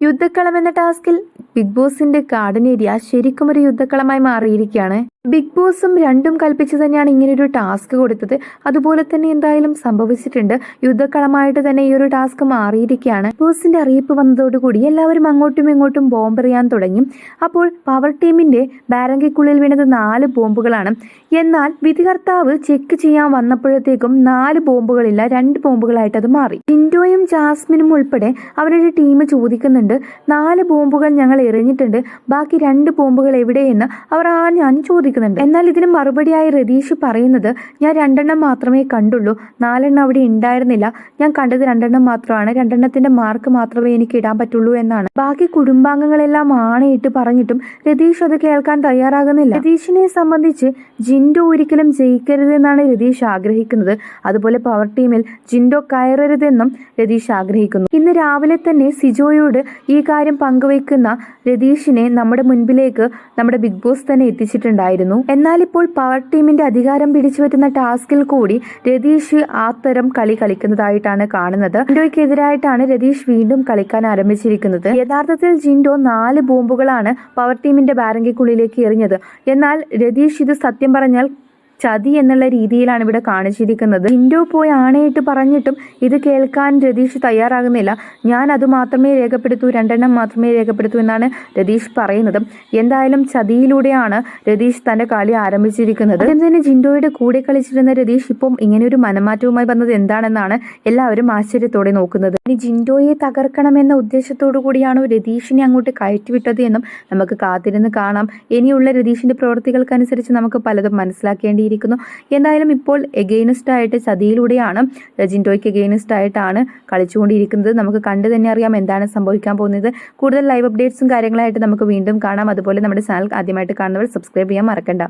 യുദ്ധക്കളം എന്ന ടാസ്കിൽ ബിഗ് ബോസിന്റെ ഏരിയ ശരിക്കും ഒരു യുദ്ധക്കളമായി മാറിയിരിക്കുകയാണ്. ബിഗ് ബോസും രണ്ടും കൽപ്പിച്ച് തന്നെയാണ് ഇങ്ങനൊരു ടാസ്ക് കൊടുത്തത്. അതുപോലെ തന്നെ എന്തായാലും സംഭവിച്ചിട്ടുണ്ട്. യുദ്ധക്കളമായിട്ട് തന്നെ ഈ ഒരു ടാസ്ക് മാറിയിരിക്കുകയാണ്. ബോസിന്റെ അറിയിപ്പ് വന്നതോടുകൂടി എല്ലാവരും അങ്ങോട്ടും ഇങ്ങോട്ടും ബോംബെറിയാൻ തുടങ്ങി. അപ്പോൾ പവർ ടീമിന്റെ ബാരങ്കിക്കുള്ളിൽ വീണത് നാല് ബോംബുകളാണ്. എന്നാൽ വിധികർത്താവ് ചെക്ക് ചെയ്യാൻ വന്നപ്പോഴത്തേക്കും നാല് ബോംബുകളില്ല രണ്ട് ബോംബുകളായിട്ട് അത് മാറി. ടിൻഡോയും ജാസ്മിനും ഉൾപ്പെടെ അവരുടെ ടീം ചോദിക്കുന്നുണ്ട്. നാല് ബോംബുകൾ ഞങ്ങൾ എറിഞ്ഞിട്ടുണ്ട്. ബാക്കി രണ്ട് ബോംബുകൾ എവിടെയെന്ന് അവർ ആ ഞാൻ ചോദിക്കുന്നുണ്ട് എന്നാൽ ഇതിന് മറുപടിയായി രതീഷ് പറയുന്നത് ഞാൻ രണ്ടെണ്ണം മാത്രമേ കണ്ടുള്ളൂ. നാലെണ്ണം അവിടെ ഉണ്ടായിരുന്നില്ല. ഞാൻ കണ്ടത് രണ്ടെണ്ണം മാത്രമാണ്. രണ്ടെണ്ണത്തിന്റെ മാർക്ക് മാത്രമേ എനിക്ക് ഇടാൻ പറ്റുള്ളൂ എന്നാണ്. ബാക്കി കുടുംബാംഗങ്ങളെല്ലാം ആണയിട്ട് പറഞ്ഞിട്ടും രതീഷ് അത് കേൾക്കാൻ തയ്യാറാകുന്നില്ല. രതീഷിനെ സംബന്ധിച്ച് ജിൻഡോ ഒരിക്കലും ജയിക്കരുതെന്നാണ് രതീഷ് ആഗ്രഹിക്കുന്നത്. അതുപോലെ പവർ ടീമിൽ ജിൻഡോ കയറരുതെന്നും രതീഷ് ആഗ്രഹിക്കുന്നു. ഇന്ന് രാവിലെ തന്നെ സിജോയോട് ഈ കാര്യം പങ്കുവയ്ക്കുന്ന രതീഷിനെ നമ്മുടെ മുൻപിലേക്ക് നമ്മുടെ ബിഗ് ബോസ് തന്നെ എത്തിച്ചിട്ടുണ്ടായിരുന്നു. എന്നാൽ ഇപ്പോൾ പവർ ടീമിന്റെ അധികാരം പിടിച്ചു പറ്റുന്ന ടാസ്കിൽ കൂടി രതീഷ് ആ തരം കളി കളിക്കുന്നതായിട്ടാണ് കാണുന്നത്. ജിൻഡോയ്ക്കെതിരായിട്ടാണ് രതീഷ് വീണ്ടും കളിക്കാൻ ആരംഭിച്ചിരിക്കുന്നത്. യഥാർത്ഥത്തിൽ ജിൻഡോ നാല് ബോംബുകളാണ് പവർ ടീമിന്റെ ബാരങ്കിക്കുള്ളിലേക്ക് എറിഞ്ഞത്. എന്നാൽ രതീഷ് ഇത് സത്യം പറഞ്ഞാൽ ചതി എന്നുള്ള രീതിയിലാണ് ഇവിടെ കാണിച്ചിരിക്കുന്നത്. ഇൻഡോ പോയി ആണയിട്ട് പറഞ്ഞിട്ടും ഇത് കേൾക്കാൻ രതീഷ് തയ്യാറാകുന്നില്ല. ഞാൻ അത് മാത്രമേ രേഖപ്പെടുത്തൂ രണ്ടെണ്ണം മാത്രമേ രേഖപ്പെടുത്തൂ എന്നാണ് രതീഷ് പറയുന്നത്. എന്തായാലും ചതിയിലൂടെയാണ് രതീഷ് തന്റെ കളി ആരംഭിച്ചിരിക്കുന്നത്. അതുകൊണ്ട് തന്നെ ജിൻഡോയുടെ കൂടെ കളിച്ചിരുന്ന രതീഷ് ഇപ്പം ഇങ്ങനെ ഒരു മനമാറ്റവുമായി വന്നത് എന്താണെന്നാണ് എല്ലാവരും ആശ്ചര്യത്തോടെ നോക്കുന്നത്. ഇനി ജിൻഡോയെ തകർക്കണമെന്ന ഉദ്ദേശത്തോടു കൂടിയാണോ രതീഷിനെ അങ്ങോട്ട് കയറ്റിവിട്ടത് എന്നും നമുക്ക് കാത്തിരുന്ന് കാണാം. ഇനിയുള്ള രതീഷിന്റെ പ്രവൃത്തികൾക്കനുസരിച്ച് നമുക്ക് പലതും മനസ്സിലാക്കേണ്ടിയിരിക്കുന്നു എന്തായാലും ഇപ്പോൾ എഗെയിനിസ്റ്റ് ആയിട്ട് ചതിയിലൂടെയാണ് ജിൻഡോയ്ക്ക് എഗെയിനിസ്റ്റ് ആയിട്ടാണ് കളിച്ചുകൊണ്ടിരിക്കുന്നത്. നമുക്ക് കണ്ടു തന്നെ അറിയാം എന്താണ് സംഭവിക്കാൻ പോകുന്നത്. കൂടുതൽ ലൈവ് അപ്ഡേറ്റ്സും കാര്യങ്ങളായിട്ട് നമുക്ക് വീണ്ടും കാണാം. അതുപോലെ നമ്മുടെ ചാനൽ ആദ്യമായിട്ട് കാണുന്നവർ സബ്സ്ക്രൈബ് ചെയ്യാൻ മറക്കണ്ട.